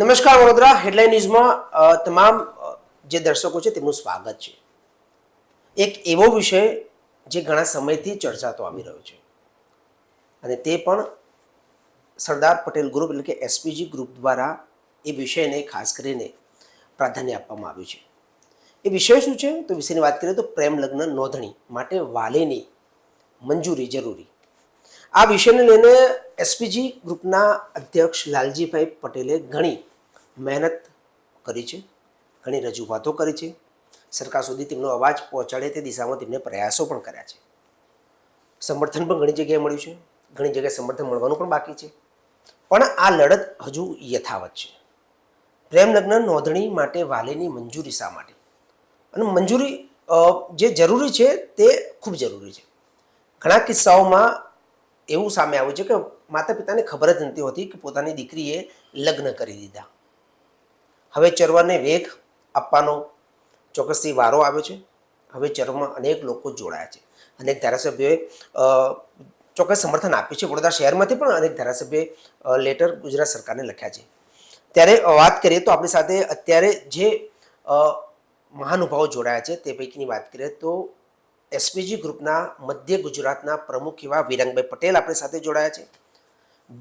નમસ્કાર વડોદરા હેડલાઇન ન્યૂઝમાં તમામ જે દર્શકો છે તેમનું સ્વાગત છે. એક એવો વિષય જે ઘણા સમયથી ચર્ચાતો આવી રહ્યો છે. અને તે પણ સરદાર પટેલ ગ્રુપ એટલે કે એસપીજી ગ્રુપ દ્વારા એ વિષયને ખાસ કરીને પ્રાધાન્ય આપવામાં આવ્યું છે. એ વિષય શું છે? તો વિષયની વાત કરીએ તો પ્રેમ લગ્ન નોંધણી માટે વાલીની મંજૂરી જરૂરી. આ વિષયને લઈને એસપીજી ગ્રુપના અધ્યક્ષ લાલજીભાઈ પટેલે ઘણી મહેનત કરી છે, ઘણી રજૂઆતો કરી છે. સરકાર સુધી તેમનો અવાજ પહોંચાડે તે દિશામાં તેમને પ્રયાસો પણ કર્યા છે. સમર્થન પણ ઘણી જગ્યાએ મળ્યું છે, ઘણી જગ્યાએ સમર્થન મળવાનું પણ બાકી છે. પણ આ લડત હજુ યથાવત છે. પ્રેમ લગ્ન નોંધણી માટે વાલીની મંજૂરી શા માટે? અને મંજૂરી જે જરૂરી છે તે ખૂબ જરૂરી છે. ઘણા કિસ્સાઓમાં એવું સામે આવ્યું છે કે માતા પિતાને ખબર જ નથી હોતી કે પોતાની દીકરીએ લગ્ન કરી દીધા. હવે ચરવાને વેગ આપવાનો ચોક્કસથી વારો આવ્યો છે. હવે ચરવામાં અનેક લોકો જોડાયા છે. અનેક ધારાસભ્યોએ ચોક્કસ સમર્થન આપ્યું છે. વડોદરા શહેરમાંથી પણ અનેક ધારાસભ્યોએ લેટર ગુજરાત સરકારને લખ્યા છે. ત્યારે વાત કરીએ તો આપણી સાથે અત્યારે જે મહાનુભાવો જોડાયા છે તે પૈકીની વાત કરીએ તો એસપીજી ગ્રુપના મધ્ય ગુજરાતના પ્રમુખ એવા વિરંગભાઈ પટેલ આપણી સાથે જોડાયા છે.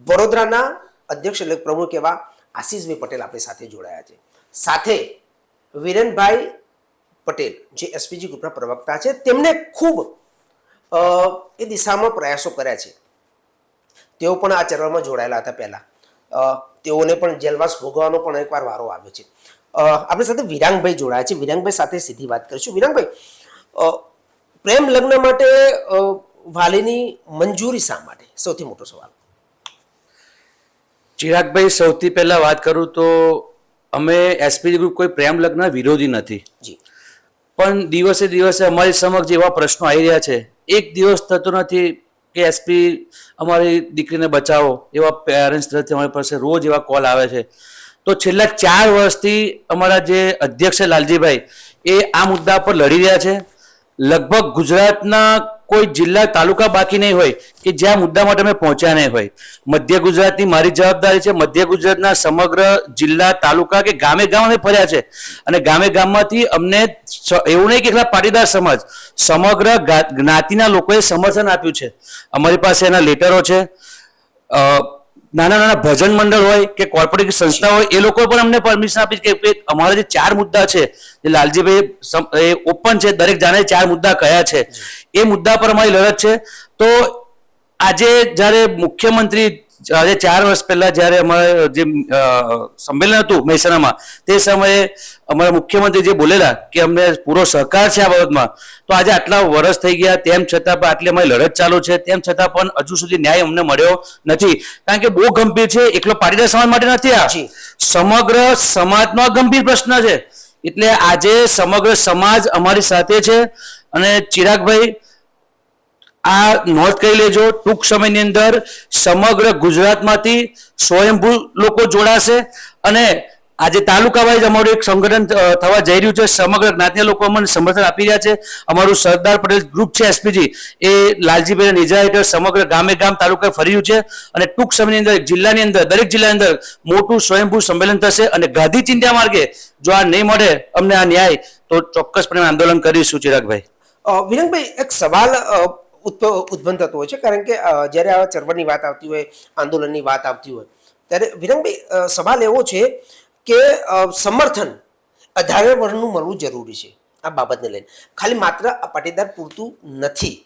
વડોદરાના અધ્યક્ષ એટલે પ્રમુખ એવા આશીષભાઈ પટેલ આપણી સાથે જોડાયા છે. સાથે વિરેનભાઈ પટેલ, જે એસપીજી ગ્રુપના પ્રવક્તા છે, તેમને ખૂબ એ દિશામાં પ્રયાસો કર્યા છે. તેઓ પણ આ ચરણમાં જોડાયેલા હતા પહેલાં. તેઓને પણ જેલવાસ ભોગવવાનો પણ એકવાર વારો આવ્યો છે. આપણી સાથે વિરાંગભાઈ જોડાયા છે. વિરાંગભાઈ સાથે સીધી વાત કરીશું. વિરાંગભાઈ પ્રેમ લગ્ન માટે વાલીની મંજૂરી શા માટે? સૌથી મોટો સવાલ. ચિરાગભાઈ સૌથી પહેલા વાત કરું તો અમે એસપી ગ્રુપ કોઈ પ્રેમ લગ્ન વિરોધી નથી. જી. પણ દિવસે દિવસે અમારી સમક્ષ એવા પ્રશ્નો આવી રહ્યા છે. એક દિવસ થતો નથી કે એસપી અમારી દીકરીને બચાવો એવા પેરેન્ટ્સ તરફથી અમારી પાસે રોજ એવા કોલ આવે છે. તો છેલ્લા ચાર વર્ષથી અમારા જે અધ્યક્ષ લાલજીભાઈ એ આ મુદ્દા પર લડી રહ્યા છે. લગભગ ગુજરાતના કોઈ જિલ્લા તાલુકા બાકી નહીં હોય કે જ્યાં મુદ્દા માટે અમે પહોંચ્યા નહીં હોય. મધ્ય ગુજરાતની મારી જવાબદારી છે મધ્ય ગુજરાતના સમગ્ર જિલ્લા, તાલુકા કે ગામે ગામ અમે ફર્યા છે. અને ગામે ગામમાંથી અમને એવું નહીં કે એકલા પાટીદાર સમાજ, સમગ્ર જ્ઞાતિના લોકોએ સમર્થન આપ્યું છે. અમારી પાસે એના લેટરો છે. નાના નાના ભજન મંડળ હોય કે કોર્પોરેટ સંસ્થા હોય, એ લોકો પણ અમને પરમિશન આપી કે અમારા જે ચાર મુદ્દા છે, જે લાલજીભાઈ એ ઓપન છે, દરેક જાણે ચાર મુદ્દા કયા છે, એ મુદ્દા પર અમારી લડત છે. તો આજે જ્યારે મુખ્યમંત્રી આજે ચાર વર્ષ પહેલા જ્યારે અમારે જે સંમેલન હતું મહેસાણામાં તે સમયે અમારા મુખ્યમંત્રી જે બોલેલા કે અમને પૂરો સહકાર છે આ બાબતમાં તો આજે આટલા વર્ષ થઈ ગયા તેમ છતાં પણ આટલી અમારી લડત ચાલુ છે તેમ છતાં પણ હજુ સુધી ન્યાય અમને મળ્યો નથી. કારણ કે બહુ ગંભીર છે એકલો પાટીદાર સમાજ માટે નથી આ. સમગ્ર સમાજનો ગંભીર પ્રશ્ન છે. એટલે આજે સમગ્ર સમાજ અમારી સાથે છે. અને ચિરાગભાઈ આ નોંધ કરી લેજો. ટૂંક સમયની અંદર સમગ્ર ગુજરાતમાંથી સ્વયંભૂ લોકો જોડાશે અને આજે તાલુકા વાઇઝ અમારું એક સંગઠન થવા જઈ રહ્યું છે. સમગ્ર જ્ઞાતિના લોકો અમને સમર્થન આપી રહ્યા છે. અમારું સરદાર પટેલ ગ્રુપ છે એસપીજી. એ લાલજીભાઈ નિજા હેઠળ સમગ્ર ગામે ગામ તાલુકા ફરી રહ્યું છે અને ટૂંક સમયની અંદર જિલ્લાની અંદર, દરેક જિલ્લાની અંદર મોટું સ્વયંભૂ સંમેલન થશે અને ગાંધી ચિંતા માર્ગે જો આ નહીં મળે, અમને આ ન્યાય. તો ચોક્કસપણે આંદોલન કરીશું ચિરાગભાઈ. વિરંગભાઈ એક સવાલ ઉદ્ભવ થતો હોય છે. કારણ કે જ્યારે આ ચળવળની વાત આવતી હોય, આંદોલનની વાત આવતી હોય, ત્યારે વિરંગભાઈ સવાલ એવો છે કે સમર્થન અઢારે વર્ણનું મળવું જરૂરી છે આ બાબતને લઈને. ખાલી માત્ર આ પાટીદાર પૂરતું નથી.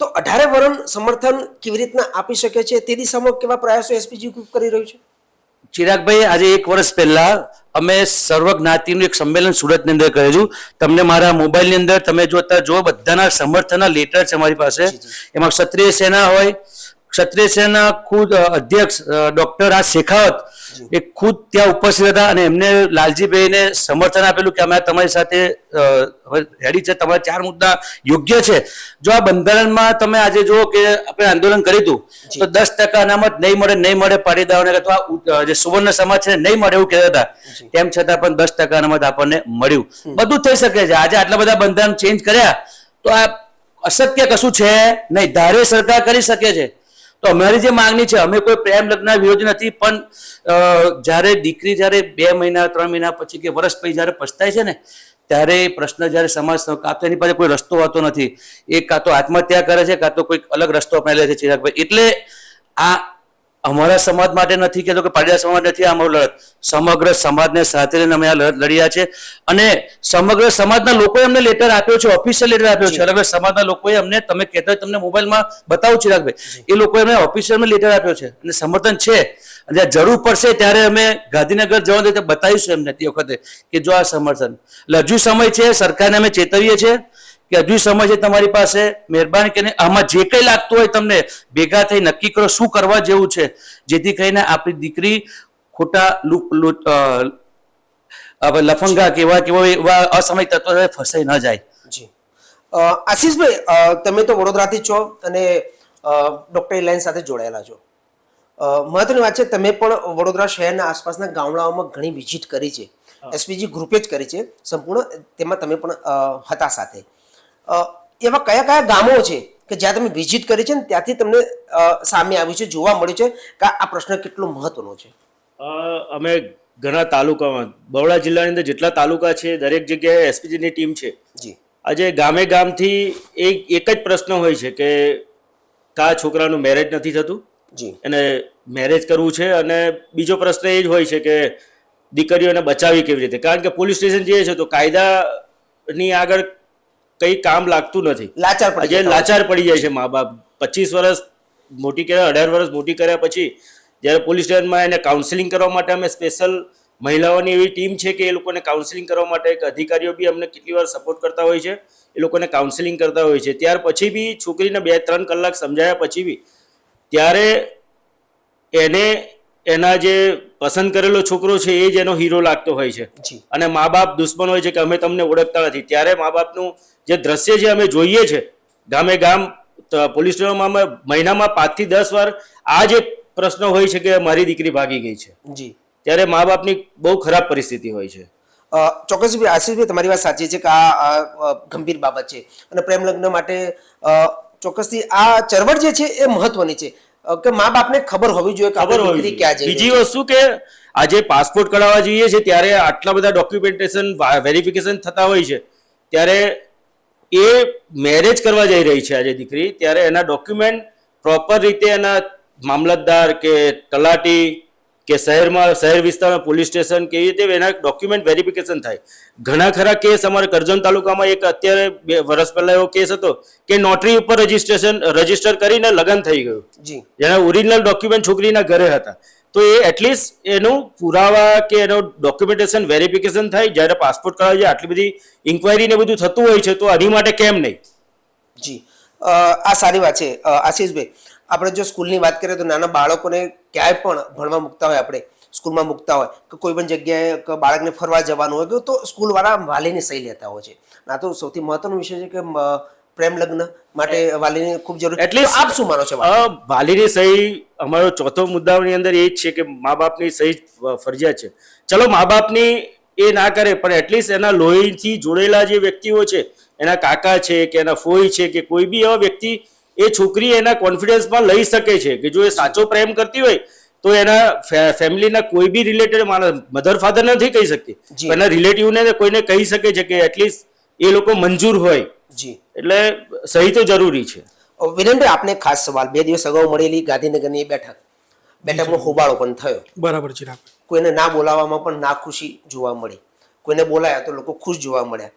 તો અઢારે વર્ણ સમર્થન કેવી રીતના આપી શકે છે? તે દિશામાં કેવા પ્રયાસો એસપીજી ગ્રુપ કરી રહ્યું છે? ચિરાગભાઈ આજે એક વર્ષ પહેલા અમે સર્વ જ્ઞાતિનું એક સંમેલન સુરતની અંદર કરેલું. તમને મારા મોબાઈલની અંદર તમે જો અત્યારે જો બધાના સમર્થનના લેટર છે અમારી પાસે. એમાં ક્ષત્રિય સેના હોય ક્ષત્રિય સેના ખુદ અધ્યક્ષ ડોક્ટર આ શેખાવત એ ખુદ ત્યાં ઉપસ્થિત હતા અને એમને લાલજીભાઈને સમર્થન આપેલું કે અમે તમારી સાથે રેડી છે. તમારા ચાર મુદ્દા યોગ્ય છે. જો આ બંધારણમાં તમે આજે જુઓ કે આપણે આંદોલન કર્યું હતું તો દસ ટકા અનામત નહીં મળે નહીં મળે પાટીદારોને અથવા જે સુવર્ણ સમાજ છે નહીં મળે એવું કહેતા હતા. તેમ છતાં પણ દસ ટકા અનામત આપણને મળ્યું. બધું થઈ શકે છે. આજે આટલા બધા બંધારણ ચેન્જ કર્યા તો આ અશક્ય કશું છે નહીં. ધારે સરકાર કરી શકે છે. તો અમારી જે માંગણી છે, અમે કોઈ પ્રેમ લગ્ન વિરોધી નથી, પણ જ્યારે દીકરી જ્યારે બે મહિના, ત્રણ મહિના પછી કે વર્ષ પછી જ્યારે પછતાય છે ને, ત્યારે પ્રશ્ન જ્યારે સમાજ કાં તો એની પાસે કોઈ રસ્તો હોતો નથી. એ કાં તો આત્મહત્યા કરે છે, કાં તો કોઈક અલગ રસ્તો અપનાવી લે છે ચિરાગભાઈ. એટલે આ અમારા સમાજ માટે નથી કહેતો કે પાટીદાર સમાજ નથી આ અમારો લડત. સમગ્ર સમાજને સાથે લઈને અમે આ લડત લડ્યા છે. અને સમગ્ર સમાજના લોકોએ અમને લેટર આપ્યો છે ઓફિશિયલ લેટર આપ્યો છે. અલગ સમાજના લોકોએ અમને તમે કહેતા તમને મોબાઈલમાં બતાવું ચિરાગભાઈ એ લોકોએ અમને ઓફિશિયલમાં લેટર આપ્યો છે. અને સમર્થન છે. અને જરૂર પડશે ત્યારે અમે ગાંધીનગર જવાનું હોય બતાવીશું એમને તે વખતે કે જો આ સમર્થન. એટલે હજુ સમય છે સરકારને અમે ચેતવીએ છીએ. કે હજુ સમય છે તમારી પાસે મહેરબાની કરીને આમાં જે કંઈ લાગતું હોય તમને ભેગા થઈ નક્કી કરો શું કરવા જેવું છે. જેથી કરીને આપણી દીકરી ખોટા લફંગા કેવા કેવા એવા અસમય તત્વો ફસાઈ ન જાય. જી. આશીષભાઈ તમે તો વડોદરાથી છો અને ડોક્ટર લાઈન સાથે જોડાયેલા છો. મહત્વની વાત છે તમે પણ વડોદરા શહેરના આસપાસના ગામડાઓમાં ઘણી વિઝિટ કરી છે. એસપીજી ગ્રુપે જ કરી છે. સંપૂર્ણ તેમાં તમે પણ હતા સાથે. એવા કયા કયા ગામો છે કે જ્યાં તમે વિઝિટ કરી છે ને ત્યાંથી તમને સામે આવ્યું છે જોવા મળ્યું છે કે આ પ્રશ્ન કેટલો મહત્વનો છે? અમે ઘણા તાલુકામાં બરોડા જિલ્લાની અંદર જેટલા તાલુકા છે દરેક જગ્યાએ એસપીજીની ટીમ છે. જી. આજે ગામે ગામથી એક એક જ પ્રશ્ન હોય છે કે કા છોકરાનું મેરેજ નથી થતું? જી. એને મેરેજ કરવું છે અને બીજો પ્રશ્ન એ જ હોય છે કે દીકરીઓને બચાવી કેવી રીતે? કારણ કે પોલીસ સ્ટેશન જઈએ છે તો કાયદાની આગળ કંઈ કામ લાગતું નથી. લાચાર પડી છે. લાચાર પડી જાય છે. મા બાપ પચીસ વર્ષ મોટી કર્યા અઢાર વર્ષ મોટી કર્યા પછી જ્યારે પોલીસ સ્ટેશનમાં એને કાઉન્સિલિંગ કરવા માટે અમે સ્પેશિયલ મહિલાઓની એવી ટીમ છે કે એ લોકોને કાઉન્સિલિંગ કરવા માટે એક અધિકારીઓ બી અમને કેટલી વાર સપોર્ટ કરતા હોય છે. એ લોકોને કાઉન્સિલિંગ કરતા હોય છે. ત્યાર પછી બી છોકરીને બે ત્રણ કલાક સમજાયા પછી બી ત્યારે એને એના જે પસંદ કરેલો છોકરો છે એ જ એનો હીરો લાગતો હોય છે. અને મા બાપ દુશ્મન હોય છે કે અમે તમને ઓળખતા નથી. ત્યારે મા બાપનું જે દ્રશ્ય છે અમે જોઈએ છે ગામે ગામ પોલીસ સ્ટેશનમાં અમે મહિનામાં પાંચથી દસ વાર આ જે પ્રશ્ન હોય છે કે મારી દીકરી ભાગી ગઈ છે. જી. ત્યારે મા બાપની બહુ ખરાબ પરિસ્થિતિ હોય છે. ચોક્કસ આશીષભાઈ તમારી વાત સાચી છે કે આ ગંભીર બાબત છે. અને પ્રેમ લગ્ન માટે ચોક્કસથી આ ચળવળ જે છે એ મહત્વની છે. કે મા બાપને ખબર હોવી જોઈએ ખબર હોવી જોઈએ. બીજી વસ્તુ કે આજે પાસપોર્ટ કઢાવવા જઈએ છે ત્યારે આટલા બધા ડોક્યુમેન્ટેશન વેરિફિકેશન થતા હોય છે. ત્યારે એ મેરેજ કરવા જઈ રહી છે આજે દીકરી. ત્યારે એના ડોક્યુમેન્ટ પ્રોપર રીતે એના મામલતદાર કે તલાટી કે શહેરમાં શહેર વિસ્તારમાં પોલીસ સ્ટેશન કેવી રીતે એના ડોક્યુમેન્ટ વેરિફિકેશન થાય. ઘણા ખરા કેસ અમારા કરજણ તાલુકામાં એક અત્યારે બે વર્ષ પહેલા એવો કેસ હતો કે નોટરી ઉપર રજીસ્ટ્રેશન રજિસ્ટર કરીને લગ્ન થઈ ગયું. જી. જેના ઓરિજિનલ ડોક્યુમેન્ટ છોકરીના ઘરે હતા. તો એ એટલીસ્ટ એનું પુરાવા કે એનું ડોક્યુમેન્ટેશન વેરિફિકેશન થાય જ્યારે પાસપોર્ટ કરાવે છે આટલી બધી ઇન્ક્વાયરી ને બધું થતું હોય છે તો આની માટે કેમ નહીં? જી. આ સારી વાત છે. આશીષભાઈ આપણે જો સ્કૂલની વાત કરીએ તો નાના બાળકોને ક્યાંય પણ ભણવા મૂકતા હોય આપણે સ્કૂલમાં મૂકતા હોય કે કોઈ પણ જગ્યાએ બાળકને ફરવા જવાનું હોય તો સ્કૂલવાળા વાલીની સહી લેતા હોય છે. આ તો સૌથી મહત્વનો વિષય છે કે પ્રેમ લગ્ન માટે વાલીની ખૂબ જરૂર એટલે આપ શું માનો છો વાલીની સહી અમારો ચોથો મુદ્દાની અંદર એ જ છે કે મા બાપની સહી ફરજિયાત છે. ચલો મા બાપની એ ના કરે પણ એટલીસ્ટ એના લોહીથી જોડેલા જે વ્યક્તિઓ છે એના કાકા છે કે એના ફોઈ છે કે કોઈ બી એવા વ્યક્તિ એ છોકરી એના કોન્ફિડન્સમાં લઈ શકે છે કે જો એ સાચો પ્રેમ કરતી હોય તો એના ફેમિલીના કોઈ બી રિલેટેડ માણસ મધર ફાધર નથી કહી શકતી. જી. એના રિલેટિવને કોઈને કહી શકે છે કે એટલીસ્ટ એ લોકો મંજૂર હોય. જી. એટલે સહી તો જરૂરી છે. વિરેન્દ્ર આપને ખાસ સવાલ. બે દિવસ અગાઉ મળેલી ગાંધીનગરની બેઠક બેઠકનો હોબાળો પણ થયો. બરાબર છે કોઈને ના બોલાવવામાં પણ ના ખુશી જોવા મળી. કોઈને બોલાયા તો લોકો ખુશ જોવા મળ્યા.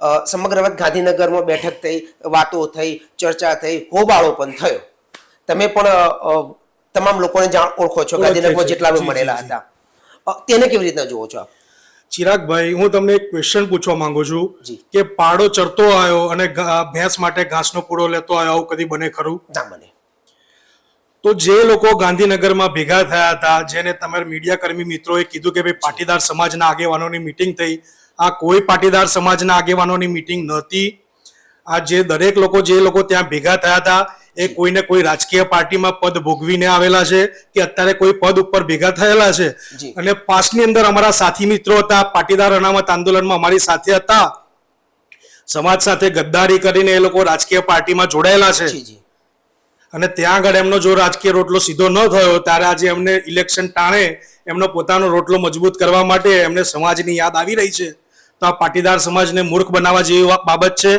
સમગ્ર ગાંધીનગરમાં બેઠક થઈ વાતો થઈ ચર્ચા થઈ હોબાળો પણ થયો. તમે પણ તમામ લોકોને જાણ ઓળખો છો ગાંધીનગરમાં જેટલા બી મળેલા હતા. તેને કેવી રીતના જુઓ છો આપ? ચિરાગભાઈ હું તમને એક ક્વેશ્ચન પૂછવા માંગુ છું કે પાડો ચરતો આવ્યો અને ભેંસ માટે ઘાસનો પૂડો લેતો આવ્યો આવું કદી બને ખરું? ના બને. તો જે લોકો ગાંધીનગરમાં ભેગા થયા હતા જેને તમારા મીડિયા કર્મી મિત્રોએ કીધું કે ભાઈ પાટીદાર સમાજના આગેવાનોની મીટિંગ થઈ આ કોઈ પાટીદાર સમાજના આગેવાનોની મિટિંગ નહોતી. આ જે દરેક લોકો જે લોકો ત્યાં ભેગા થયા હતા એ કોઈને કોઈ રાજકીય પાર્ટીમાં પદ ભોગવીને આવેલા છે કે અત્યારે કોઈ પદ ઉપર ભેગા થયેલા છે? અને પાસની અંદર અમારા સાથી મિત્રો હતા પાટીદાર અનામત આંદોલનમાં અમારી સાથે હતા. સમાજ સાથે ગદ્દારી કરીને એ લોકો રાજકીય પાર્ટીમાં જોડાયેલા છે. અને ત્યાં આગળ એમનો જો રાજકીય રોટલો સીધો ન થયો ત્યારે આજે એમને ઇલેક્શન ટાણે એમનો પોતાનો રોટલો મજબૂત કરવા માટે એમને સમાજની યાદ આવી રહી છે. તો આ પાટીદાર સમાજને મૂર્ખ બનાવવા જેવી બાબત છે.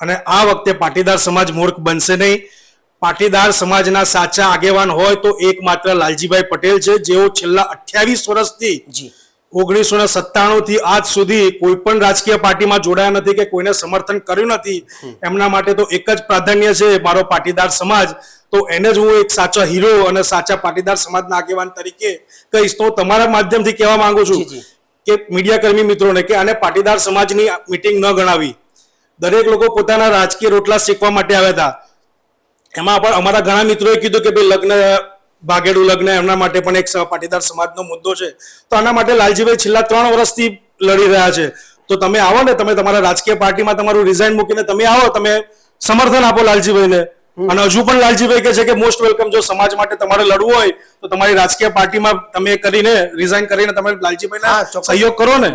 અને આ વખતે પાટીદાર સમાજ મૂર્ખ બનશે નહીં. પાટીદાર સમાજના સાચા આગેવાન હોય તો એકમાત્ર લાલજીભાઈ પટેલ છે. જેઓ છેલ્લા અઠ્યાવીસ વર્ષથી ઓગણીસો ને સત્તાણું થી આજ સુધી કોઈ પણ રાજકીય પાર્ટીમાં જોડાયા નથી કે કોઈને સમર્થન કર્યું નથી. એમના માટે તો એક જ પ્રાધાન્ય છે મારો પાટીદાર સમાજ. તો એને જ હું એક સાચો હીરો અને સાચા પાટીદાર સમાજના આગેવાન તરીકે કહીશ. તો તમારા માધ્યમથી કહેવા માંગુ છું. કે મીડિયાકર્મી મિત્રોને કે આને પાટીદાર સમાજની મિટિંગ ન ગણાવી. દરેક લોકો પોતાના રાજકીય રોટલા શીખવા માટે આવ્યા હતા. એમાં પણ અમારા ઘણા મિત્રોએ કીધું કે ભાઈ લગ્ન, ભાગેડું લગ્ન, એમના માટે પણ એક પાટીદાર સમાજનો મુદ્દો છે. તો આના માટે લાલજીભાઈ છેલ્લા ત્રણ વર્ષથી લડી રહ્યા છે. તો તમે આવો ને, તમે તમારા રાજકીય પાર્ટીમાં તમારું રિઝાઇન મૂકીને તમે આવો, તમે સમર્થન આપો લાલજીભાઈને. અને હજુ પણ લાલજીભાઈ કહે છે કે મોસ્ટ વેલકમ જો સમાજ માટે તમારે લડવું હોય તો તમારી રાજકીય પાર્ટીમાં તમે કરીને રિઝાઇન કરીને તમે લાલજીભાઈ સહયોગ કરો ને.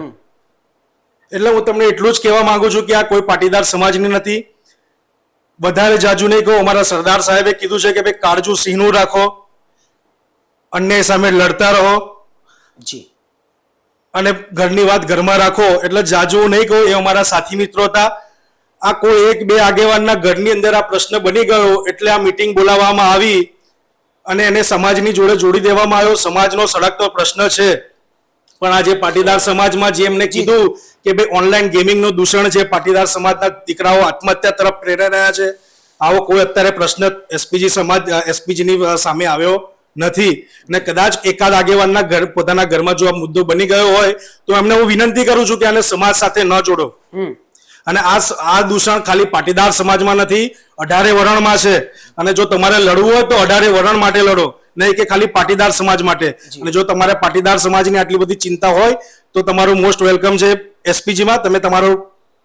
એટલે હું તમને એટલું જ કહેવા માંગુ છું કે આ કોઈ પાટીદાર સમાજની નથી. વધારે જાજુ નહીં કહું અમારા સરદાર સાહેબે કીધું છે કે ભાઈ કાળજુ સિંહનું રાખો અન્યાય સામે લડતા રહો. જી. અને ઘરની વાત ઘરમાં રાખો એટલે જાજુ નહીં કહું એ અમારા સાથી મિત્રો હતા. આ કોઈ એક બે આગેવાનના ઘરની અંદર આ પ્રશ્ન બની ગયો એટલે આ મીટિંગ બોલાવવામાં આવી અને એને સમાજની જોડે જોડી દેવામાં આવ્યો. સમાજનો સળગતો પ્રશ્ન છે. પણ આજે પાટીદાર સમાજમાં જે એમને કીધું કે ભાઈ ઓનલાઈન ગેમિંગનું દૂષણ છે, પાટીદાર સમાજના દીકરાઓ આત્મહત્યા તરફ પ્રેરાઈ રહ્યા છે, આવો કોઈ અત્યારે પ્રશ્ન એસપીજી સમાજ એસપીજીની સામે આવ્યો નથી. અને કદાચ એકાદ આગેવાનના ઘર, પોતાના ઘરમાં જો આ મુદ્દો બની ગયો હોય, તો એમને હું વિનંતી કરું છું કે આને સમાજ સાથે ન જોડો. અને આ આ દૂષણ ખાલી પાટીદાર સમાજમાં નથી અઢારે વરણમાં છે. અને જો તમારે લડવું હોય તો અઢારે વરણ માટે લડો નહીં કે ખાલી પાટીદાર સમાજ માટે. અને જો તમારે પાટીદાર સમાજની આટલી બધી ચિંતા હોય તો તમારું મોસ્ટ વેલકમ છે એસપીજીમાં. તમે તમારો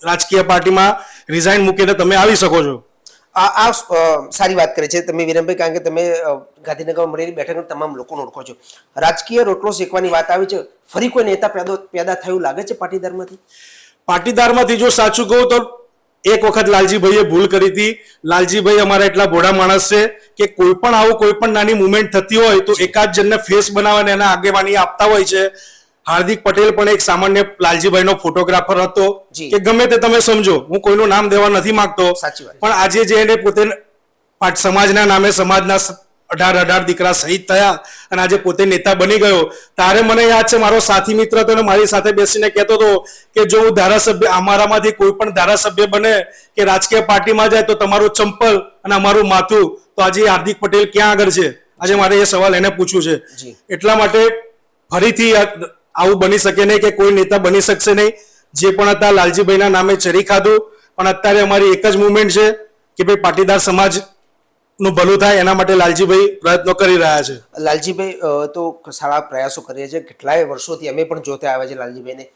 રાજકીય પાર્ટીમાં રિઝાઇન મૂકીને તમે આવી શકો છો. આ આ સારી વાત કરે છે. તમે વિરમભાઈ કારણ કે તમે ગાંધીનગરમાં મળેલી બેઠકના તમામ લોકોને ઓળખો છો. રાજકીય રોટલો શેકવાની વાત આવી છે. ફરી કોઈ નેતા પેદો પેદા થયું લાગે છે પાટીદારમાંથી? પાટીદારમાંથી જો સાચું કહું તો એક વખત લાલજીભાઈએ ભૂલ કરી હતી. લાલજીભાઈ અમારા એટલા ભોળા માણસ છે કે કોઈ પણ આવું કોઈ પણ નાની મુવમેન્ટ થતી હોય તો એકાદ જણને ફેસ બનાવવાને એના આગેવાની આપતા હોય છે. હાર્દિક પટેલ પણ એક સામાન્ય લાલજીભાઈનો ફોટોગ્રાફર હતો. કે ગમે તે તમે સમજો હું કોઈનું નામ દેવા નથી માંગતો. સાચી પણ આજે જે એને પોતે પાટ- સમાજના નામે સમાજના અઢાર અઢાર દીકરા શહીદ થયા અને આજે પોતે નેતા બની ગયો. તારે મને યાદ છે મારો સાથી મિત્ર હતો મારી સાથે બેસીને કહેતો હતો કે જો હું ધારાસભ્ય અમારામાંથી કોઈ પણ ધારાસભ્ય બને કે રાજકીય પાર્ટીમાં જાય તો તમારું ચંપલ અને અમારું માથું. તો આજે હાર્દિક પટેલ ક્યાં આગળ છે? આજે મારે એ સવાલ એને પૂછ્યું છે. એટલા માટે ફરીથી આવું બની શકે નહીં કે કોઈ નેતા બની શકશે નહીં. જે પણ હતા લાલજીભાઈના નામે ચરી ખાધું. પણ અત્યારે અમારી એક જ મુવમેન્ટ છે કે ભાઈ પાટીદાર સમાજ નું ભલું થાય એના માટે લાલજીભાઈ પ્રયત્નો કરી રહ્યા છે. લાલજીભાઈ તો સારા પ્રયાસો કરીએ છીએ. કેટલાય વર્ષોથી અમે પણ જોતા આવ્યા છે લાલજીભાઈને.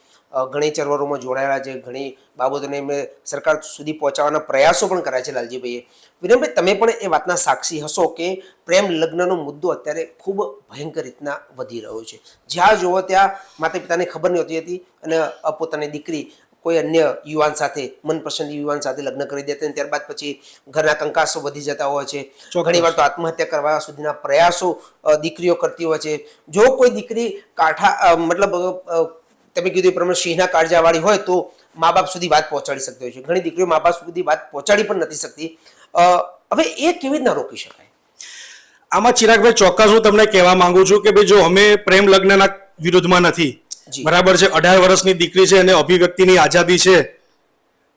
ઘણી ચળવળોમાં જોડાયેલા છે, ઘણી બાબતોને એમને સરકાર સુધી પહોંચાડવાના પ્રયાસો પણ કર્યા છે લાલજીભાઈએ. વિરેનભાઈ તમે પણ એ વાતના સાક્ષી હશો કે પ્રેમ લગ્નનો મુદ્દો અત્યારે ખૂબ ભયંકર રીતના વધી રહ્યો છે. જ્યાં જુઓ ત્યાં માતા પિતાને ખબર નહોતી હતી અને પોતાની દીકરી કોઈ અન્ય યુવાન સાથે મનપસંદ યુવાન સાથે લગ્ન કરી દેતા અને ત્યારબાદ પછી ઘરના કંકાસો વધી જતા હોય છે. ઘણીવાર ઘણી તો આત્મહત્યા કરવા સુધીના પ્રયાસો દીકરીઓ કરતી હોય છે. જો કોઈ દીકરી કાંઠા મતલબ તમે કીધું એ પ્રમાણે સિંહના કાળજાવાળી હોય તો મા બાપ સુધી વાત પહોંચાડી શકતી હોય છે. ઘણી દીકરીઓ મા બાપ સુધી વાત પહોંચાડી પણ નથી શકતી. હવે એ કેવી રીતના રોકી શકાય? આમાં ચિરાગભાઈ ચોક્કસ હું તમને કહેવા માંગુ છું કે ભાઈ જો અમે પ્રેમ લગ્નના વિરુદ્ધમાં નથી. બરાબર છે અઢાર વર્ષની દીકરી છે અને અભિવ્યક્તિની આઝાદી છે.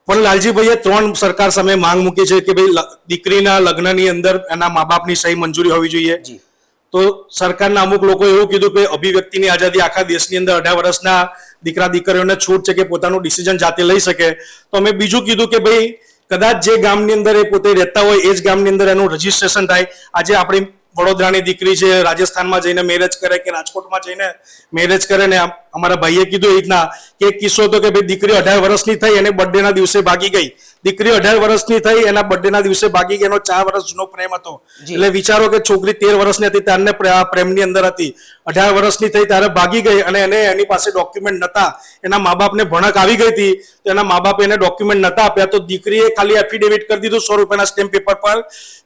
પણ લાલજીભાઈએ ત્રણ સરકાર સામે માંગ મૂકી છે કે ભાઈ દીકરીના લગ્નની અંદર એના મા બાપની સહી મંજૂરી હોવી જોઈએ. તો સરકારના અમુક લોકો એવું કીધું કે અભિવ્યક્તિની આઝાદી આખા દેશની અંદર અઢાર વર્ષના દીકરા દીકરીઓને છૂટ છે કે પોતાનું ડિસિઝન જાતે લઈ શકે. તો અમે બીજું કીધું કે ભાઈ કદાચ જે ગામની અંદર એ પોતે રહેતા હોય એ જ ગામની અંદર એનું રજીસ્ટ્રેશન થાય. આજે આપણી વડોદરાની દીકરી છે, રાજસ્થાનમાં જઈને મેરેજ કરે કે રાજકોટમાં જઈને મેરેજ કરે ને અમારા ભાઈએ કીધું એ રીતના કે કિસ્સો હતો કે ભાઈ દીકરી અઢાર વર્ષની થઈ અને બર્થડેના દિવસે ભાગી ગઈ. દીકરી અઢાર વર્ષની થઈ એના બર્થડેના દિવસે ભાગી ગઈ એનો ચાર વર્ષ જૂનો પ્રેમ હતો. એટલે વિચારો કે છોકરી તેર વર્ષની હતી ત્યારે પ્રેમની અંદર હતી. અઢાર વર્ષની થઈ ત્યારે ભાગી ગઈ અને એને એની પાસે ડોક્યુમેન્ટ નતા. એના મા બાપને ભણક આવી ગઈ હતી તો એના મા બાપે એને ડોક્યુમેન્ટ નતા આપ્યા. તો દીકરીએ ખાલી એફિડેવિટ કરી દીધું સો રૂપિયાના સ્ટેમ્પ પેપર પર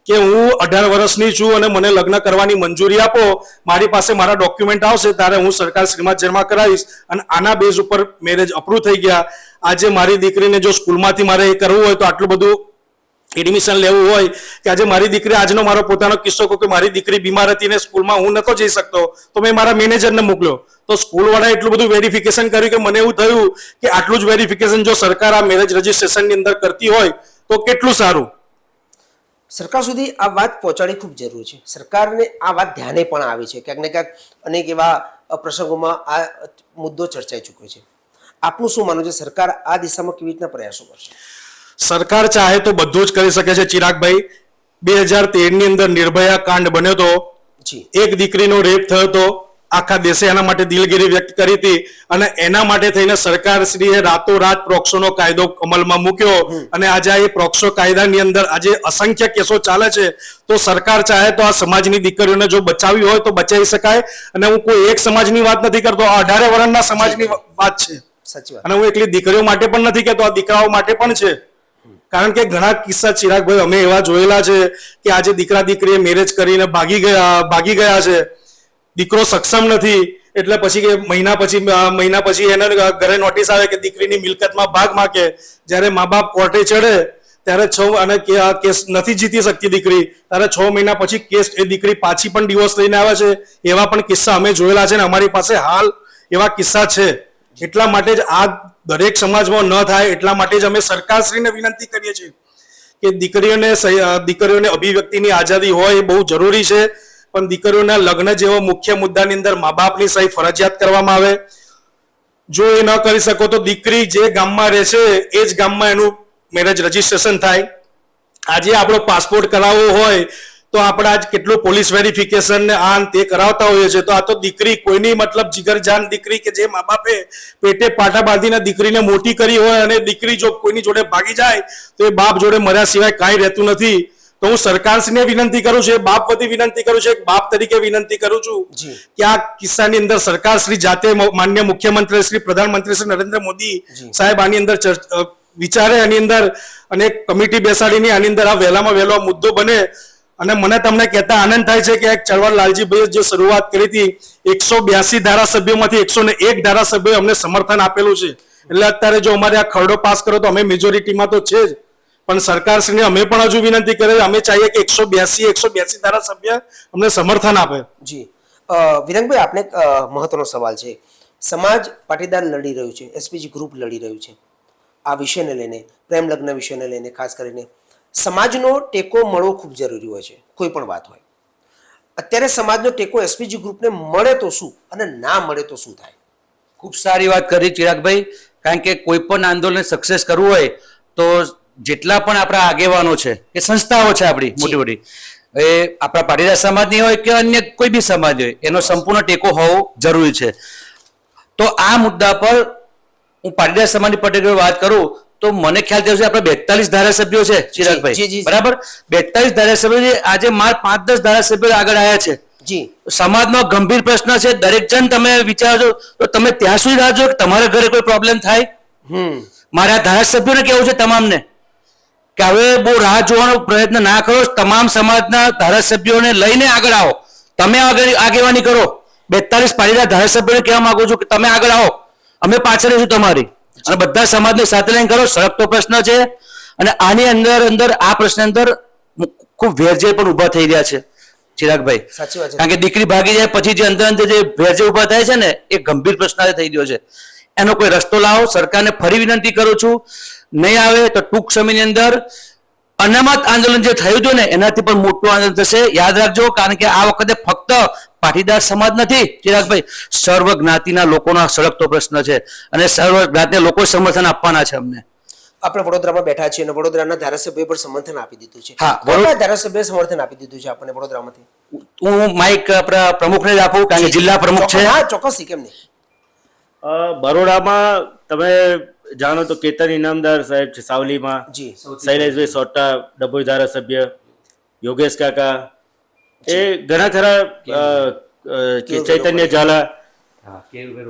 કે હું અઢાર વર્ષની છું અને મને લગ્ન કરવાની મંજૂરી આપો. મારી પાસે મારા ડોક્યુમેન્ટ આવશે ત્યારે હું સરકાર શ્રીમાં જમા કરાવીશ. અને આના બેઝ ઉપર મેરેજ અપ્રૂવ થઈ ગયા. આજે મારી દીકરીને જો સ્કૂલમાંથી મારે એ કરવું હોય તો આટલું બધું એડમિશન લેવું હોય કે આજે મારી દીકરી, આજનો મારો પોતાનો કિસ્સો કહો કે મારી દીકરી બીમાર હતી ને સ્કૂલમાં હું નતો જઈ શકતો, તો મેં મારા મેનેજરને મોકલ્યો. તો સ્કૂલવાળાએ એટલું બધું વેરિફિકેશન કર્યું કે મને એવું થયું કે આટલું જ વેરિફિકેશન જો સરકાર આ મેરેજ રજીસ્ટ્રેશનની અંદર કરતી હોય તો કેટલું સારું? સરકાર સુધી આ વાત પહોંચાડવી ખૂબ જરૂરી છે. સરકારને આ વાત ધ્યાને પણ આવી છે. ક્યાંક ને ક્યાંક અનેક એવા પ્રસંગોમાં આ મુદ્દો ચર્ચાઈ ચૂક્યો છે. આપનું શું માનવું છે? સરકાર આ દિશામાં કેવી રીતના પ્રયાસો કરશે? સરકાર ચાહે તો બધું જ કરી શકે છે ચિરાગભાઈ. બે હજાર તેરની અંદર નિર્ભયા કાંડ બન્યો તો એક દીકરીનો રેપ થયો હતો આખા દેશે એના માટે દિલગીરી વ્યક્ત કરી હતી અને એના માટે થઈને સરકાર શ્રીએ રાતોરાત પ્રોક્સોનો કાયદો અમલમાં મૂક્યો અને આજે આ એ પ્રોક્સો કાયદાની અંદર આજે અસંખ્ય કેસો ચાલે છે. તો સરકાર ચાહે તો આ સમાજની દીકરીઓને જો બચાવી હોય તો બચાવી શકાય. અને હું કોઈ એક સમાજની વાત નથી કરતો આ અઢારે વર્ષના સમાજની વાત છે. સાચી અને હું એકલી દીકરીઓ માટે પણ નથી કહેતો, આ દીકરાઓ માટે પણ છે. કારણ કે ઘણા કિસ્સા ચિરાગભાઈ, અમે એવા જોયેલા છે કે આજે દીકરા દીકરીએ મેરેજ કરીને ભાગી ગયા ભાગી ગયા છે. દીકરો સક્ષમ નથી, એટલે પછી કે મહિના પછી મહિના પછી એને ઘરે નોટિસ આવે કે દીકરીની મિલકતમાં ભાગ માગે. જ્યારે મા બાપ કોર્ટે ચડે, ત્યારે છ અને કેસ નથી જીતી શકતી દીકરી. ત્યારે છ મહિના પછી કેસ એ દીકરી પાછી પણ ડિવોર્સ લઈને આવે છે. એવા પણ કિસ્સા અમે જોયેલા છે ને અમારી પાસે હાલ એવા કિસ્સા છે. એટલા માટે જ આ દરેક સમાજમાં ન થાય, એટલા માટે જ અમે સરકારશ્રીને વિનંતી કરીએ છીએ કે દીકરીઓને દીકરીઓને અભિવ્યક્તિની આઝાદી હોય એ બહુ જરૂરી છે, પણ દીકરીઓના લગ્ન જેવા મુખ્ય મુદ્દાની અંદર મા બાપની સહી ફરજિયાત કરવામાં આવે. જો એ ન કરી શકો તો દીકરી જે ગામમાં રહે છે એ જ ગામમાં એનું મેરેજ રજીસ્ટ્રેશન થાય. આજે આપણો પાસપોર્ટ કરાવવો હોય તો આપણે આજ કેટલું પોલીસ વેરિફિકેશન ને આ તે કરાવતા હોઈએ છે તો આ તો દીકરી કોઈની મતલબ જીગરજાન દીકરી કે જે મા બાપે પેટે પાટા બાંધીને દીકરીને મોટી કરી હોય અને દીકરી જો કોઈની જોડે ભાગી જાય તો એ બાપ જોડે મર્યા સિવાય કાંઈ રહેતું નથી. તો હું સરકારશ્રીને વિનંતી કરું છું બાપ વતી વિનંતી કરું છું એક બાપ તરીકે વિનંતી કરું છું. કે આ કિસ્સાની અંદર સરકાર શ્રી જાતે માન્ય મુખ્યમંત્રી શ્રી પ્રધાનમંત્રી શ્રી નરેન્દ્ર મોદી સાહેબ આની અંદર વિચારે આની અંદર અને કમિટી બેસાડીને આની અંદર આ વહેલામાં વહેલો મુદ્દો બને. અને મને તમને કહેતા આનંદ થાય છે કે એક ચળવળ લાલજીભાઈએ જે શરૂઆત કરી હતી, એકસો બ્યાસી ધારાસભ્યોમાંથી એકસો ને એક ધારાસભ્યોએ અમને સમર્થન આપેલું છે. એટલે અત્યારે જો અમારે આ ખરડો પાસ કરો તો અમે મેજોરિટીમાં તો છે જ. પણ સરકારશ્રીને અમે પણ હજુ વિનંતી કરે અમે ચાહીએ કે એકસો બ્યાસી એકસો બ્યાસી ધારાસભ્ય અમને સમર્થન આપે. જી. વિરંગભાઈ, આપને મહત્વનો સવાલ છે. સમાજ પાટીદાર લડી રહ્યું છે, એસપીજી ગ્રુપ લડી રહ્યું છે. આ વિષયને લઈને, પ્રેમ લગ્ન વિષયને લઈને, ખાસ કરીને સમાજનો ટેકો મળવો ખૂબ જરૂરી હોય છે કોઈ પણ વાત હોય. અત્યારે સમાજનો ટેકો એસપીજી ગ્રુપને મળે તો શું અને ના મળે તો શું થાય? ખૂબ સારી વાત કરી ચિરાગભાઈ કારણ કે કોઈ પણ આંદોલન સક્સેસ કરવું હોય તો જેટલા પણ આપણા આગેવાનો છે કે સંસ્થાઓ છે આપણી મોટી મોટી એ આપણા પાટીદાર સમાજની હોય કે અન્ય કોઈ બી સમાજ હોય એનો સંપૂર્ણ ટેકો હોવો જરૂરી છે. તો આ મુદ્દા પર હું પાટીદાર સમાજની પર્ટિક્યુલર વાત કરું તો મને ખ્યાલ થયો છે આપણે બેતાલીસ ધારાસભ્યો છે ચિરાગભાઈ. બરાબર? બેતાલીસ ધારાસભ્યો છે આજે માર પાંચ દસ ધારાસભ્યો આગળ આવ્યા છે. જી. સમાજનો ગંભીર પ્રશ્ન છે. દરેક જણ તમે વિચારજો તો તમે ત્યાં સુધી રાહ જો કે તમારા ઘરે કોઈ પ્રોબ્લેમ થાય? મારા ધારાસભ્યોને કેવું છે તમામને કે હવે બહુ રાહ જોવાનો પ્રયત્ન ના કરો તમામ સમાજના ધારાસભ્યોને લઈને આગળ આવો. તમે આગળ આગેવાની કરો. બેતાલીસ પાટીદાર ધારાસભ્યોને કહેવા માંગુ છું કે તમે આગળ આવો. અમે પાછળ રહીશું તમારી. અને બધા સમાજને સાથે લઈને કરો સળગતો પ્રશ્ન છે. અને આની અંદર અંદર આ પ્રશ્ન અંદર ખૂબ વેરજે પણ ઊભા થઈ રહ્યા છે ચિરાગભાઈ. સાચી વાત કારણ કે દીકરી ભાગી જાય પછી જે અંદર અંદર જે વેરજે ઊભા થાય છે ને એ ગંભીર પ્રશ્ન થઈ ગયો છે. એનો કોઈ રસ્તો લાવો સરકારને ફરી વિનંતી કરું છું નહીં આવે તો ટૂંક સમયની અંદર અનામત આંદોલન જે થયું હતું ને એનાથી પણ મોટું આંદોલન થશે. યાદ રાખજો કારણ કે આ વખતે ફક્ત પાટીદાર સમાજ નથી ચિરાગભાઈ સર્વ જ્ઞાતિના લોકોનો સળગતો પ્રશ્ન છે અને સર્વ જ્ઞાતિના લોકો સમર્થન આપવાના છે અમને. આપણે વડોદરામાં બેઠા છીએ અને વડોદરાના ધારાસભ્ય પણ સમર્થન આપી દીધું છે. હા, કયા ધારાસભ્ય સમર્થન આપી દીધું છે આપણને વડોદરામાંથી? હું માઇક આપણા પ્રમુખને જ આપું કારણ કે જિલ્લા પ્રમુખ છે. હા ચોક્કસ કેમ નહીં? અ, બરોડામાં તમે જાણો તો કેતન ઇનામદાર સાહેબ છે સાવલીમાં. જી. શૈલેષભાઈ સોટા ડભોઈ ધારાસભ્ય યોગેશ કાકા એ ઘણા ખરા ચૈતન્ય ઝાલા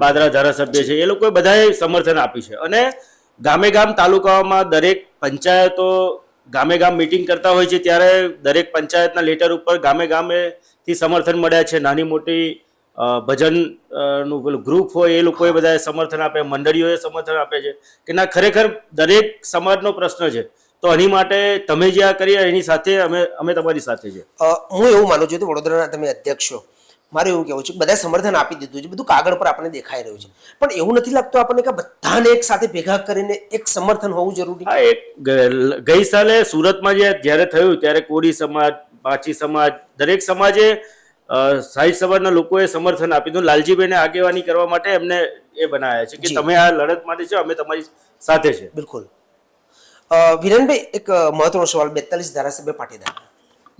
પાદરા ધારાસભ્ય છે. એ લોકોએ બધાએ સમર્થન આપ્યું છે. અને ગામે ગામ તાલુકાઓમાં દરેક પંચાયતો ગામે ગામ મિટિંગ કરતા હોય છે ત્યારે દરેક પંચાયતના લેટર ઉપર ગામે ગામેથી સમર્થન મળ્યા છે. નાની મોટી ભજનનું પેલું ગ્રુપ હોય એ લોકોએ બધાએ સમર્થન આપે મંડળીઓએ સમર્થન આપે છે. કે ના ખરેખર દરેક સમાજનો પ્રશ્ન છે. તો એની માટે તમે જે આ કરીએ એની સાથે અમે અમે તમારી સાથે છે હું એવું માનું છું કે વડોદરાના તમે અધ્યક્ષ છો મારે એવું કહેવું છે બધા સમર્થન આપી દીધું છે બધું કાગળ પર આપણને દેખાઈ રહ્યું છે. પણ એવું નથી લાગતું આપણને કે બધાને એક સાથે ભેગા કરીને એક સમર્થન હોવું જરૂરી? હા એક ગઈ સાલે સુરતમાં જે જ્યારે થયું ત્યારે કોળી સમાજ પાછી સમાજ દરેક સમાજે સાહિત્ય સમાજના લોકોએ સમર્થન આપ્યું હતું. લાલજીભાઈને આગેવાની કરવા માટે એમને એ બનાવ્યા છે કે તમે આ લડત માટે છો અમે તમારી સાથે છે. બિલકુલ. વિરેનભાઈ એક મહત્વનો સવાલ બેતાલીસ ધારાસભ્ય પાટીદાર.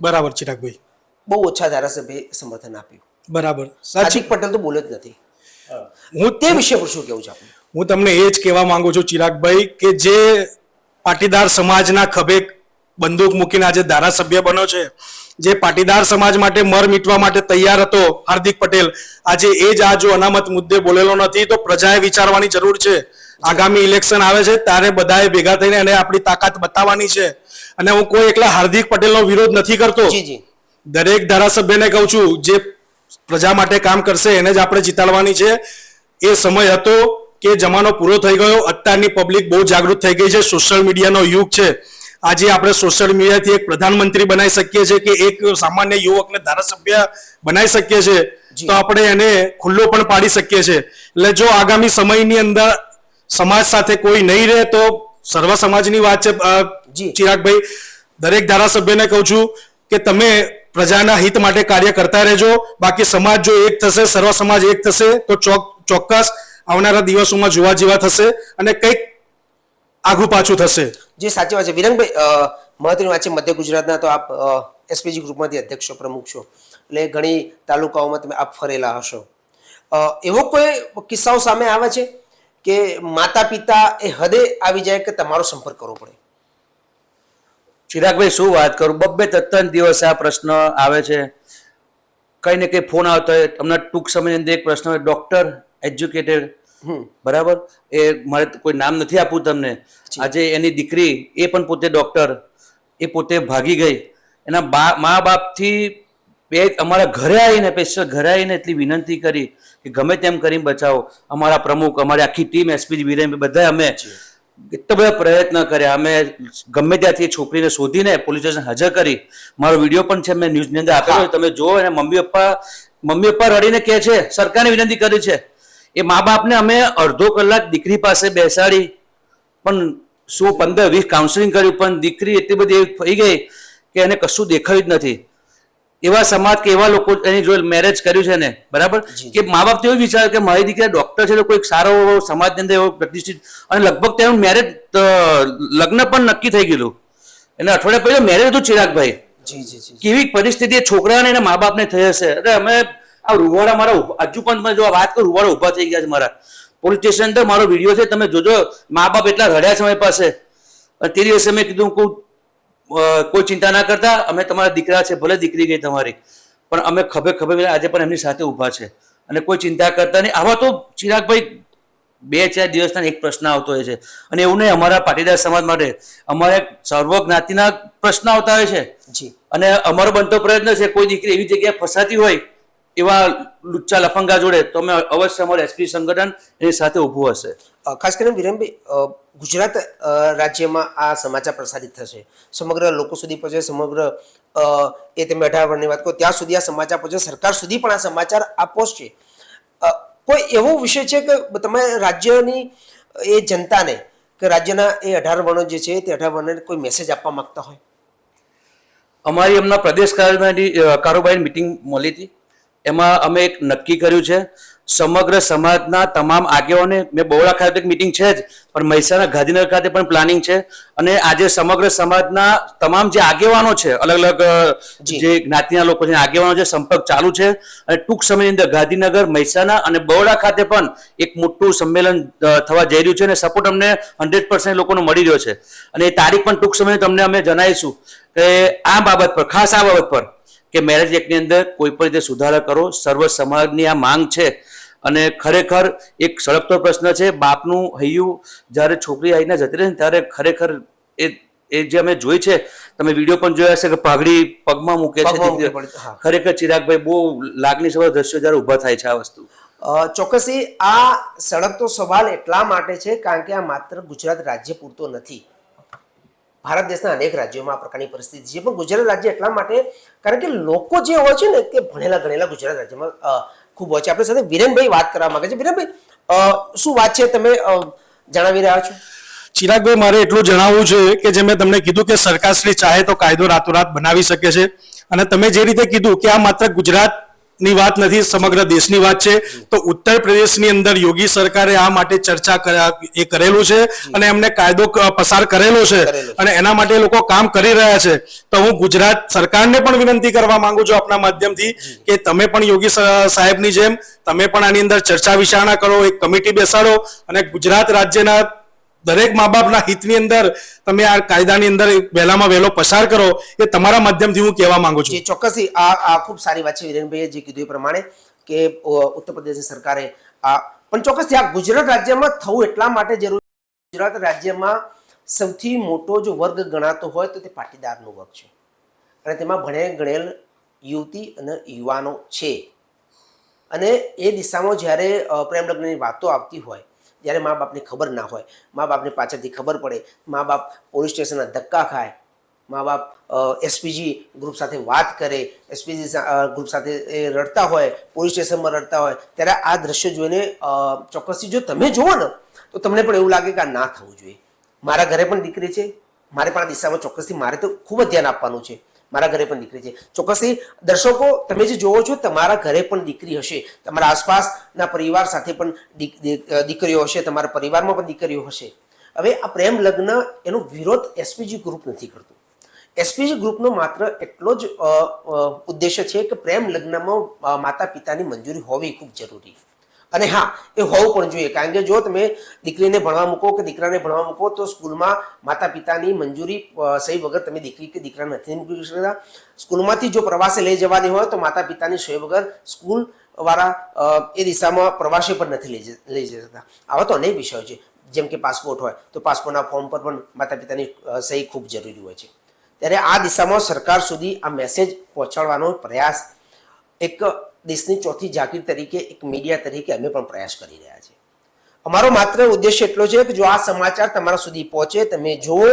બરાબર ચિરાગભાઈ. બહુ ઓછા ધારાસભ્ય સમર્થન આપ્યું. બરાબર સાચી. પટેલ તો બોલે જ નથી. હું. તે વિશે પર શું કેવું છે આપણે હું તમને એ જ કહેવા માંગુ છું ચિરાગભાઈ કે જે પાટીદાર સમાજના ખભે બંદૂક મૂકીને આજે ધારાસભ્ય બન્યો છે જે પાટીદાર સમાજ માટે મર મીટવા માટે તૈયાર હતો હાર્દિક પટેલ આજે એ જ આ જો અનામત મુદ્દે બોલેલો નથી તો પ્રજાએ વિચારવાની જરૂર છે. આગામી ઇલેક્શન આવે છે ત્યારે બધાએ ભેગા થઈને એને આપણી તાકાત બતાવવાની છે. અને હું કોઈ એકલા હાર્દિક પટેલનો વિરોધ નથી કરતો. દરેક ધારાસભ્યને કહું છું જે પ્રજા માટે કામ કરશે એને જ આપણે જીતાડવાની છે. એ સમય હતો કે જમાનો પૂરો થઈ ગયો. અત્યારની પબ્લિક બહુ જાગૃત થઈ ગઈ છે. સોશિયલ મીડિયાનો યુગ છે. આજે આપણે સોશિયલ મીડિયાથી એક પ્રધાનમંત્રી બનાવી શકીએ છીએ કે એક સામાન્ય યુવકને ધારાસભ્ય બનાવી શકીએ છીએ. તો આપણે એને ખુલ્લો પણ પાડી શકીએ છીએ. એટલે જો આગામી સમયની અંદર સમાજ સાથે કોઈ નહીં રહે તો સર્વ સમાજની વાત છે. ચિરાગભાઈ. દરેક ધારાસભ્યને કહું છું કે તમે પ્રજાના હિત માટે કાર્ય કરતા રહેજો. બાકી સમાજ જો એક થશે સર્વ સમાજ એક થશે તો ચોક ચોક્કસ આવનારા દિવસોમાં જોવા જેવા થશે અને કંઈક આઘું પાછું થશે. જે સાચી વાત છે. વિરંગભાઈ મહત્વની વાત છે મધ્ય ગુજરાતના તો આપ એસપીજી ગ્રુપમાંથી અધ્યક્ષો પ્રમુખ છો. એટલે ઘણી તાલુકાઓમાં તમે આપ ફરેલા હશો. એવો કોઈ કિસ્સાઓ સામે આવે છે? કે માતા પિતા એ હદે આવી જાય કે તમારો સંપર્ક કરવો પડે. ચિરાગભાઈ શું વાત કરું? બબ્બે તત્તન દિવસે આ પ્રશ્ન આવે છે. કઈ ને કઈ ફોન આવતો હોય. તમને ટૂંક સમયની અંદર એક પ્રશ્ન હોય. Doctor educated. બરાબર? એ મારે કોઈ નામ નથી આપવું તમને. આજે એની દીકરી એ પણ પોતે ડોક્ટર. એ પોતે ભાગી ગઈ. એના બા મા બાપથી બે અમારા ઘરે આવીને સ્પેશિયલ ઘરે આવીને એટલી વિનંતી કરી કે ગમે તેમ કરીને બચાવો. અમારા પ્રમુખ અમારી આખી ટીમ એસપી વિરેન બધા અમે એટલા બધા પ્રયત્ન કર્યા. અમે ગમે ત્યાંથી છોકરીને શોધીને પોલીસ સ્ટેશન હાજર કરી. મારો વીડિયો પણ છે મેં ન્યૂઝની અંદર આપેલો. તમે જુઓ અને મમ્મી પપ્પા મમ્મી પપ્પા રડીને કહે છે સરકારને વિનંતી કરી છે. એ મા બાપને અમે અડધો કલાક દીકરી પાસે બેસાડી પણ શું પંદર વીસ કાઉન્સિલિંગ કર્યું પણ દીકરી એટલી બધી થઈ ગઈ કે એને કશું દેખાયું જ નથી. એવા સમાજ કે એવા લોકો એની જોડે મેરેજ કર્યું છે ને બરાબર? કે મા બાપ તો એવું વિચારે કે મારી દીકરા ડોક્ટર છે તો કોઈક સારો એવો સમાજની અંદર એવો પ્રતિષ્ઠિત. અને લગભગ તેનું મેરેજ લગ્ન પણ નક્કી થઈ ગયેલું. એને અઠવાડિયા પહેલા મેરેજ હતું ચિરાગભાઈ. જી જી જી કેવી પરિસ્થિતિ એ છોકરાને એના મા બાપને થઈ હશે? અરે અમે આ રૂવાડા મારા હજુ પણ જો વાત કરું રૂવાડા ઊભા થઈ ગયા છે મારા. પોલીસ સ્ટેશન અંદર મારો વીડિયો છે તમે જોજો મા બાપ એટલા રડ્યા છે મારી પાસે. તે દિવસે મેં કીધું કોઈ કોઈ ચિંતા ના કરતા અમે તમારા દીકરા છે ભલે દીકરી ગઈ તમારી પણ અમે ખભે ખભે આજે પણ એમની સાથે ઊભા છે. અને કોઈ ચિંતા કરતા નહીં. આવા તો ચિરાગભાઈ બે ચાર દિવસના એક પ્રશ્ન આવતો હોય છે. અને એવું નહીં અમારા પાટીદાર સમાજ માટે અમારે સર્વ જ્ઞાતિના પ્રશ્ન આવતા હોય છે. જી. અને અમારો બનતો પ્રયત્ન છે કોઈ દીકરી એવી જગ્યાએ ફસાતી હોય એવા લુચ્ચા લફંગા જોડે તો અમે અવશ્ય અમારું એસપી સંગઠન એની સાથે ઊભું હશે. ખાસ કરીને વિરમભાઈ ગુજરાત રાજ્યમાં આ સમાચાર પ્રસારિત થશે. સમગ્ર લોકો સુધી પહોંચે સમગ્ર એ તમે અઢાર વર્ષની વાત કરો ત્યાં સુધી આ સમાચાર પહોંચે સરકાર સુધી પણ આ સમાચાર આ પહોંચશે. કોઈ એવો વિષય છે કે તમે રાજ્યની એ જનતાને કે રાજ્યના એ અઢાર વર્ણો જે છે તે અઢાર વર્ણને કોઈ મેસેજ આપવા માંગતા હોય? અમારી એમના પ્રદેશ કારોબારી કારોબારી મિટિંગ મળી હતી. એમાં અમે એક નક્કી કર્યું છે સમગ્ર સમાજના તમામ આગેવાને મેં બહોળા ખાતે એક મિટિંગ છે જ પણ મહેસાણા ગાંધીનગર ખાતે પણ પ્લાનિંગ છે અને આજે સમગ્ર સમાજના તમામ જે આગેવાનો છે અલગ અલગ જે. જ્ઞાતિના લોકો છે આગેવાનો છે સંપર્ક ચાલુ છે અને ટૂંક સમયની અંદર ગાંધીનગર મહેસાણા અને બહોળા ખાતે પણ એક મોટું સંમેલન થવા જઈ રહ્યું છે અને સપોર્ટ અમને હંડ્રેડ પર્સન્ટ લોકોનો મળી રહ્યો છે. અને એ તારીખ પણ ટૂંક સમયે તમને અમે જણાવીશું કે આ બાબત પર ખાસ આ બાબત પર કે મેરેજ એક્ટની અંદર કોઈ પણ રીતે સુધારા કરો સર્વ સમાજની આ માંગ છે. અને ખરેખર એક સળગતો પ્રશ્ન છે બાપનું હૈયું જ્યારે છોકરી આવીને જતી રહે ને ત્યારે ખરેખર એ એ જે અમે જોઈ છે તમે વીડિયો પણ જોયા હશે કે પાઘડી પગમાં મૂકે છે ખરેખર ચિરાગભાઈ બહુ લાગણી લાગણીસભર દ્રશ્યો જ્યારે ઊભા થાય છે આ વસ્તુ. ચોક્કસી આ સળગતો સવાલ એટલા માટે છે કારણ કે આ માત્ર ગુજરાત રાજ્ય પૂરતો નથી. ભારત દેશના અનેક રાજ્યોમાં આ પ્રકારની પરિસ્થિતિ છે. પણ ગુજરાત રાજ્ય એટલા માટે, કારણ કે લોકો જે હોય છે ને તે ભણેલા, ગણેલા ગુજરાત રાજ્યમાં ખૂબ હોય છે. આપણી સાથે વિરેનભાઈ વાત કરવા માંગે છે. વિરેનભાઈ શું વાત છે તમે જણાવી રહ્યા છો? ચિરાગભાઈ, મારે એટલું જણાવવું છે કે જે મેં તમને કીધું કે સરકારશ્રી ચાહે તો કાયદો રાતોરાત બનાવી શકે છે. અને તમે જે રીતે કીધું કે આ માત્ર ગુજરાતની વાત નથી સમગ્ર દેશની વાત છે. તો ઉત્તર પ્રદેશની અંદર યોગી સરકારે આ માટે ચર્ચા એ કરેલું છે અને એમને કાયદો પસાર કરેલો છે અને એના માટે લોકો કામ કરી રહ્યા છે. તો હું ગુજરાત સરકારને પણ વિનંતી કરવા માંગુ છું આપના માધ્યમથી કે તમે પણ યોગી સાહેબની જેમ તમે પણ આની અંદર ચર્ચા વિચારણા કરો એક કમિટી બેસાડો અને ગુજરાત રાજ્યના દરેક મા બાપના હિતની અંદર તમે આ કાયદાની અંદર વહેલામાં વહેલો પસાર કરો, એ તમારા માધ્યમથી હું કહેવા માંગુ છું. ચોક્કસથી. આ આ ખૂબ સારી વાત છે વિરેનભાઈએ જે કીધું એ પ્રમાણે કે ઉત્તર પ્રદેશની સરકારે આ પણ ચોક્કસથી આ ગુજરાત રાજ્યમાં થવું એટલા માટે જરૂરી ગુજરાત રાજ્યમાં સૌથી મોટો જો વર્ગ ગણાતો હોય તો તે પાટીદારનો વર્ગ છે. અને તેમાં ભણે ગણેલ યુવતી અને યુવાનો છે. અને એ દિશામાં જ્યારે પ્રેમલગ્નની પ્રેમ લગ્નની વાતો આવતી હોય જ્યારે મા બાપને ખબર ના હોય, મા બાપની પાછળથી ખબર પડે, મા બાપ પોલીસ સ્ટેશનના ધક્કા ખાય, મા બાપ એસપીજી ગ્રુપ સાથે વાત કરે એસપીજી ગ્રુપ સાથે એ રડતા હોય, પોલીસ સ્ટેશનમાં રડતા હોય, ત્યારે આ દ્રશ્ય જોઈને ચોક્કસથી જો તમે જુઓ ને, તો તમને પણ એવું લાગે કે આ ના થવું જોઈએ. મારા ઘરે પણ દીકરી છે, મારે પણ આ દિશામાં ચોક્કસથી મારે તો ખૂબ જ ધ્યાન આપવાનું છે. મારા ઘરે પણ દીકરી છે. ચોક્કસથી દર્શકો, તમે જે જોવો છો તમારા ઘરે પણ દીકરી હશે. તમારા આસપાસના પરિવાર સાથે પણ દીકરીઓ હશે, તમારા પરિવારમાં પણ દીકરીઓ હશે. હવે આ પ્રેમ લગ્ન એનો વિરોધ એસપીજી ગ્રુપ નથી કરતું. એસપીજી ગ્રુપનો માત્ર એટલો જ ઉદ્દેશ્ય છે કે પ્રેમ લગ્નમાં માતા પિતાની મંજૂરી હોવી ખૂબ જરૂરી. અને હા, એ હોવું પણ જોઈએ. કારણ કે જો તમે દીકરીને ભણવા મૂકો કે દીકરાને ભણવા મૂકો, તો સ્કૂલમાં માતા પિતાની મંજૂરી સહી વગર તમે દીકરી કે દીકરાને નથી મૂકી શકતા. સ્કૂલમાંથી જો પ્રવાસે લઈ જવાની હોય, તો માતા પિતાની સહી વગર સ્કૂલ વાળા એ દિશામાં પ્રવાસે પણ નથી લઈ લઈ શકતા આવા તો અનેક વિષયો છે. જેમ કે પાસપોર્ટ હોય, તો પાસપોર્ટના ફોર્મ પર પણ માતા પિતાની સહી ખૂબ જરૂરી હોય છે. ત્યારે આ દિશામાં સરકાર સુધી આ મેસેજ પહોંચાડવાનો પ્રયાસ એક દેશની ચોથી જાગીર તરીકે એક મીડિયા તરીકે અમે પણ પ્રયાસ કરી રહ્યા છીએ. અમારો માત્ર ઉદ્દેશ્ય એટલો છે કે જો આ સમાચાર તમારા સુધી પહોંચે, તમે જુઓ,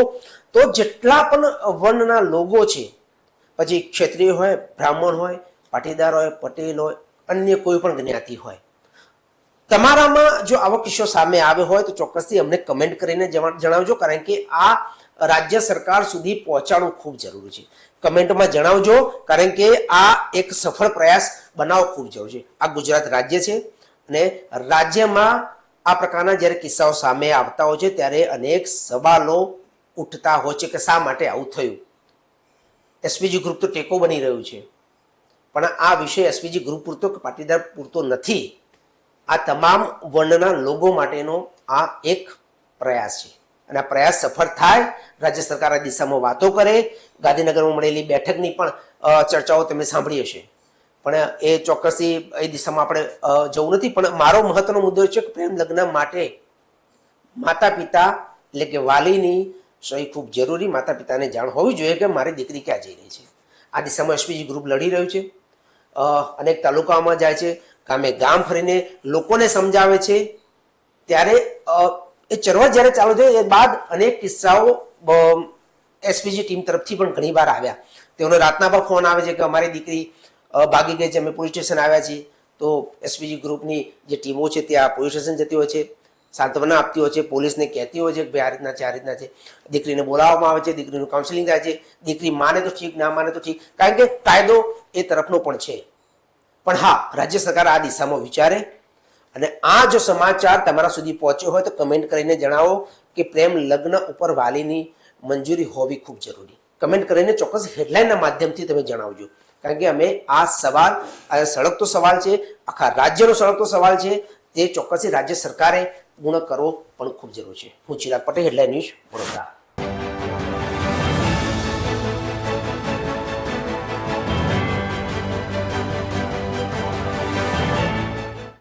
તો જેટલા પણ વર્ણના લોકો છે, પછી ક્ષત્રિય હોય, બ્રાહ્મણ હોય, પાટીદાર હોય, પટેલ હોય, અન્ય કોઈ પણ જ્ઞાતિ હોય, તમારામાં જો આવો કિસ્સો સામે આવ્યો હોય તો ચોક્કસથી અમને કમેન્ટ કરીને જણાવજો, કારણ કે આ રાજ્ય સરકાર સુધી પહોંચાડવું ખૂબ જરૂરી છે. કમેન્ટમાં જણાવજો, કારણ કે આ એક સફળ પ્રયાસ બનાવવો ખૂબ જરૂરી છે. આ ગુજરાત રાજ્ય છે અને રાજ્યમાં આ પ્રકારના જ્યારે કિસ્સાઓ સામે આવતા હોય છે, ત્યારે અનેક સવાલો ઉઠતા હોય છે કે શા માટે આવું થયું? એસપીજી ગ્રુપ તો ટેકો બની રહ્યું છે. પણ આ વિષય એસપીજી ગ્રુપ પૂરતો કે પાટીદાર પૂરતો નથી. આ તમામ વર્ણના લોકો માટેનો આ એક પ્રયાસ છે. અને પ્રયાસ સફળ થાય, રાજ્ય સરકાર આ દિશામાં વાતો કરે. ગાંધીનગરમાં મળેલી બેઠકની પણ ચર્ચાઓ તમે સાંભળી હશે. પણ એ ચોક્કસથી એ દિશામાં આપણે જવું નથી. પણ મારો મહત્વનો મુદ્દો છે કે પ્રેમ લગ્ન માટે માતા પિતા એટલે કે વાલીની સહી ખૂબ જરૂરી. માતા પિતાને જાણ હોવી જોઈએ કે મારી દીકરી ક્યાં જઈ રહી છે. આ દિશામાં એસપીજી ગ્રુપ લડી રહ્યું છે. અનેક તાલુકાઓમાં જાય છે. ગામે ગામ ફરીને લોકોને સમજાવે છે. ત્યારે એ ચળવળ જ્યારે ચાલુ થઈ એ બાદ અનેક કિસ્સાઓ એસપીજી ટીમ તરફથી પણ ઘણી વાર આવ્યા. તેઓને રાતના પણ ફોન આવે છે કે અમારી દીકરી ભાગી ગઈ છે, અમે પોલીસ સ્ટેશન આવ્યા છીએ. તો એસપીજી ગ્રુપની જે ટીમો છે ત્યાં પોલીસ સ્ટેશન જતી હોય છે, સાંત્વના આપતી હોય છે, પોલીસને કહેતી હોય છે કે ભાઈ આ રીતના છે, આ રીતના છે. દીકરીને બોલાવવામાં આવે છે, દીકરીનું કાઉન્સિલિંગ થાય છે. દીકરી માને તો ઠીક, ના માને તો ઠીક. કારણ કે કાયદો એ તરફનો પણ છે. પણ હા, રાજ્ય સરકાર આ દિશામાં વિચારે અને આ જો સમાચાર તમારા સુધી પહોંચ્યો હોય તો કમેન્ટ કરીને જણાવો કે પ્રેમ લગ્ન ઉપર વાલીની મંજૂરી હોવી ખૂબ જરૂરી. કમેન્ટ કરીને ચોક્કસ હેડલાઇનના માધ્યમથી તમે જણાવજો. કારણ કે અમે આ સવાલ, આ સળગતો સવાલ છે, આખા રાજ્યનો સળગતો સવાલ છે, તે ચોક્કસથી રાજ્ય સરકારે પૂર્ણ કરવો પણ ખૂબ જરૂર છે. હું ચિરાગ પટેલ હેડલાઇન ન્યૂઝ વડોદરા.